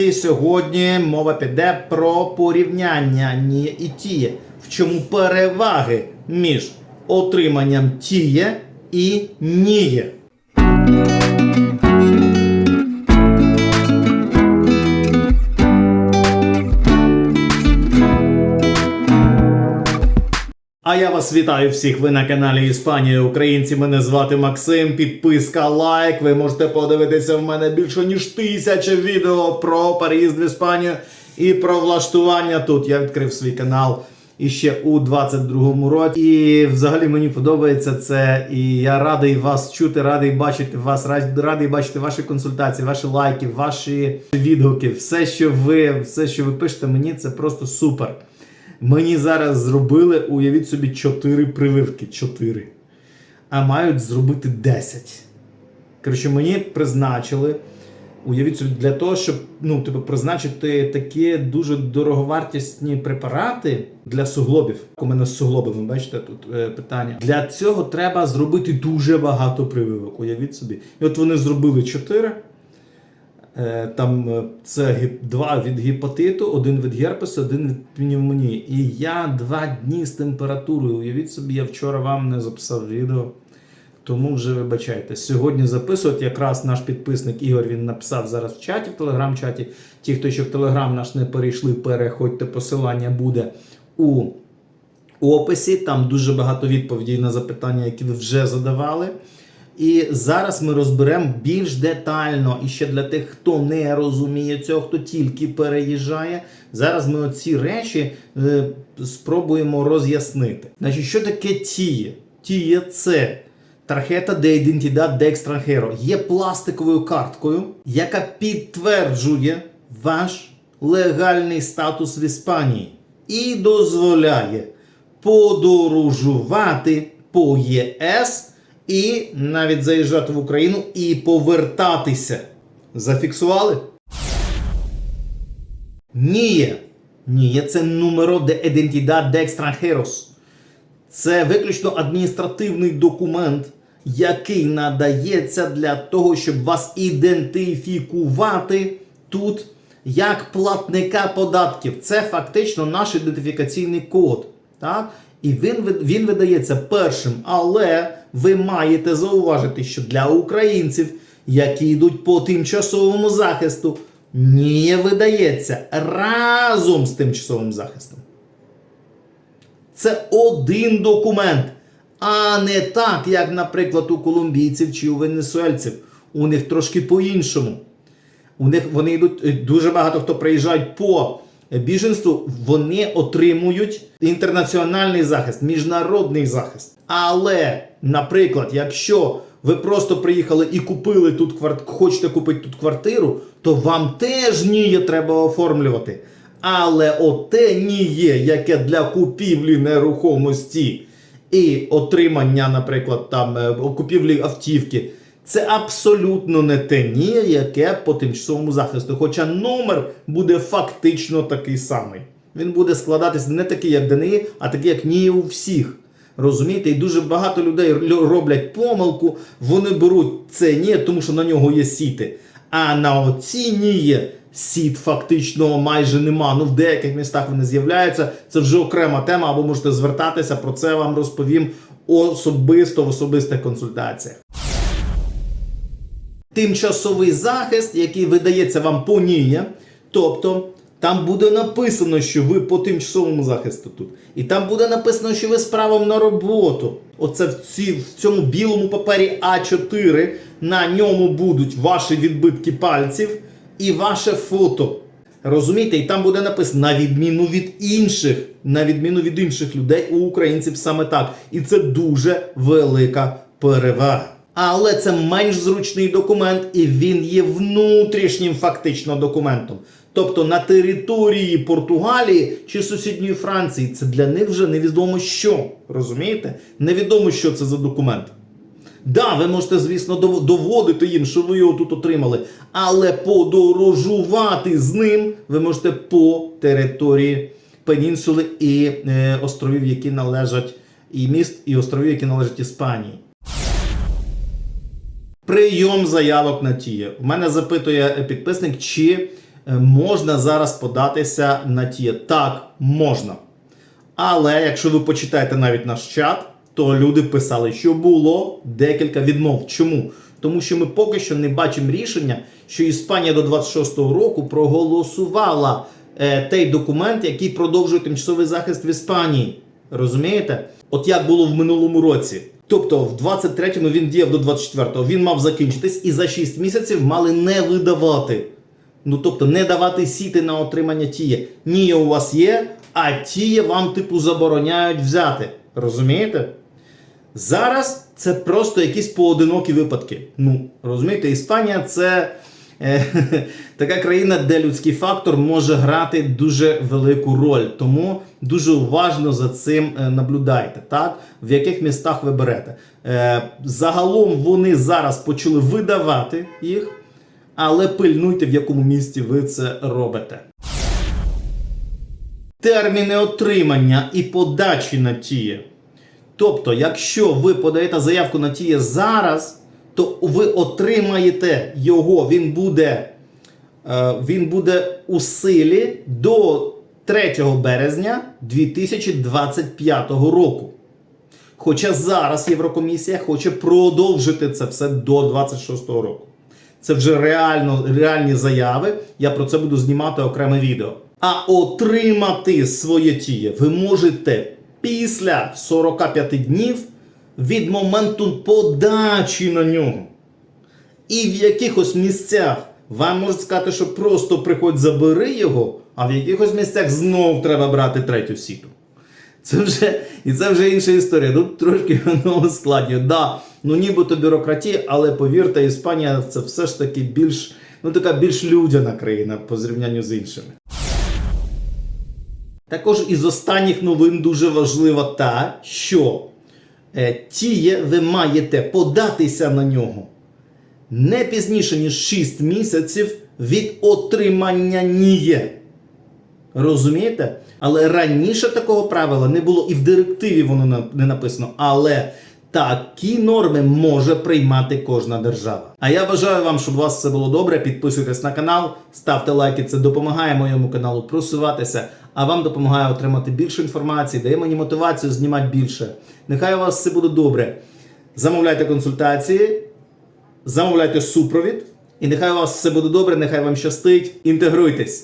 І сьогодні мова піде про порівняння ні і тіє. В чому переваги між отриманням тіє і ніє. А я вас вітаю всіх. Ви на каналі Іспанія Українці. Мене звати Максим. Підписка, лайк. Ви можете подивитися в мене більше ніж тисяча відео про переїзд в Іспанію і про влаштування тут. Я відкрив свій канал іще у 22-му році. І взагалі мені подобається це. І я радий вас чути, радий бачити вас, рад- радий бачити ваші консультації, ваші лайки, ваші відгуки. Все, що ви, все, що ви пишете, мені це просто супер. Мені зараз зробили, уявіть собі, 4 прививки. 4. А мають зробити 10. Коротше, мені призначили. Уявіть собі, для того, щоб ну, типу, призначити такі дуже дороговартісні препарати для суглобів. У мене з суглобами, бачите, тут е, питання. Для цього треба зробити дуже багато прививок. Уявіть собі. І от вони зробили 4. Е, Там е, це два від гепатиту, один від герпесу, один від пневмонії. І я два дні з температурою. Уявіть собі, я вчора вам не записав відео. Тому вже вибачайте. Сьогодні записувати якраз наш підписник Ігор він написав зараз в чаті, в телеграм-чаті. Ті, хто ще в телеграм наш не перейшли, переходьте, посилання буде у описі. Там дуже багато відповідей на запитання, які ви вже задавали. І зараз ми розберемо більш детально. І ще для тих, хто не розуміє цього, хто тільки переїжджає. Зараз ми оці речі е, спробуємо роз'яснити. Значить, що таке тіє? Тіє це тархета де ідентідад де екстранхеро. Є пластиковою карткою, яка підтверджує ваш легальний статус в Іспанії і дозволяє подорожувати по ЄС і навіть заїжджати в Україну і повертатися. Зафіксували? Ніє. Ніє це numero de identidad de extranjeros. Це виключно адміністративний документ, який надається для того, щоб вас ідентифікувати тут як платника податків. Це фактично наш ідентифікаційний код. Так? І він, він видається першим. Але ви маєте зауважити, що для українців, які йдуть по тимчасовому захисту, не видається разом з тимчасовим захистом. Це один документ, а не так, як, наприклад, у колумбійців чи у венесуельців. У них трошки по-іншому. У них вони йдуть е, дуже багато хто приїжджають по біженству, вони отримують інтернаціональний захист, міжнародний захист. Але, наприклад, якщо ви просто приїхали і купили тут кварт... хочете купити тут квартиру, то вам теж ніє треба оформлювати. Але оте ніє, яке для купівлі нерухомості і отримання, наприклад, там е, купівлі автівки, це абсолютно не те ніє, яке по тимчасовому захисту. Хоча номер буде фактично такий самий. Він буде складатися не такий, як ДНІ, а такий, як ніє у всіх. Розумієте, і дуже багато людей роблять помилку, вони беруть це ні, тому що на нього є сіти. А на оці ніє сіт фактично майже нема. Ну в деяких містах вони з'являються. Це вже окрема тема, або можете звертатися, про це вам розповім особисто в особистих консультаціях. Тимчасовий захист, який видається вам по НІЄ, тобто там буде написано, що ви по тимчасовому захисту тут. І там буде написано, що ви з правом на роботу. Оце в, ці, в цьому білому папері А4 на ньому будуть ваші відбитки пальців і ваше фото. Розумієте, і там буде написано на відміну від інших, на відміну від інших людей, у українців саме так. І це дуже велика перевага. Але це менш зручний документ, і він є внутрішнім фактично документом. Тобто на території Португалії чи сусідньої Франції це для них вже невідомо що. Розумієте? Невідомо, що це за документ. Да, ви можете, звісно, доводити їм, що ви його тут отримали, але подорожувати з ним ви можете по території пенінсули і е, островів, які належать, і міст, і островів, які належать Іспанії. Прийом заявок на тіє. У мене запитує підписник, чи е, можна зараз податися на ті. Так, можна. Але якщо ви почитаєте навіть наш чат, то люди писали, що було декілька відмов. Чому? Тому що ми поки що не бачимо рішення, що Іспанія до 26-го року проголосувала е, той документ, який продовжує тимчасовий захист в Іспанії. Розумієте? От як було в минулому році. Тобто в 23-му він діяв до 24-го, він мав закінчитись і за 6 місяців мали не видавати. Ну тобто не давати сіти на отримання тіє. Ні, у вас є, а тіє вам, типу, забороняють взяти. Розумієте? Зараз це просто якісь поодинокі випадки. Ну, розумієте, Іспанія це така країна, де людський фактор може грати дуже велику роль. Тому дуже уважно за цим е, наблюдайте, так? в яких містах ви берете. Е, загалом вони зараз почали видавати їх, але пильнуйте, в якому місті ви це робите. Терміни отримання і подачі на тіє. Тобто, якщо ви подаєте заявку на тіє зараз, то ви отримаєте його, він буде, е, він буде у силі до 3 березня 2025 року. Хоча зараз Єврокомісія хоче продовжити це все до 26 року. Це вже реально, реальні заяви. Я про це буду знімати окреме відео. А отримати своє тіє ви можете після 45 днів від моменту подачі на нього. І в якихось місцях вам можуть сказати, що просто приходь забери його, а в якихось місцях знов треба брати третю сіту. Це вже, і це вже інша історія. Тут трошки воно ускладнює. Да, ну нібито бюрократія, але повірте, Іспанія це все ж таки більш, ну така більш людяна країна по зрівнянню з іншими. Також із останніх новин дуже важлива та, що тіє ви маєте податися на нього не пізніше, ніж 6 місяців від отримання ніє. Розумієте? Але раніше такого правила не було, і в директиві воно не написано. Але такі норми може приймати кожна держава. А я бажаю вам, щоб у вас все було добре. Підписуйтесь на канал, ставте лайки, це допомагає моєму каналу просуватися, а вам допомагає отримати більше інформації, дає мені мотивацію знімати більше. Нехай у вас все буде добре. Замовляйте консультації, замовляйте супровід, і нехай у вас все буде добре, нехай вам щастить. Інтегруйтесь.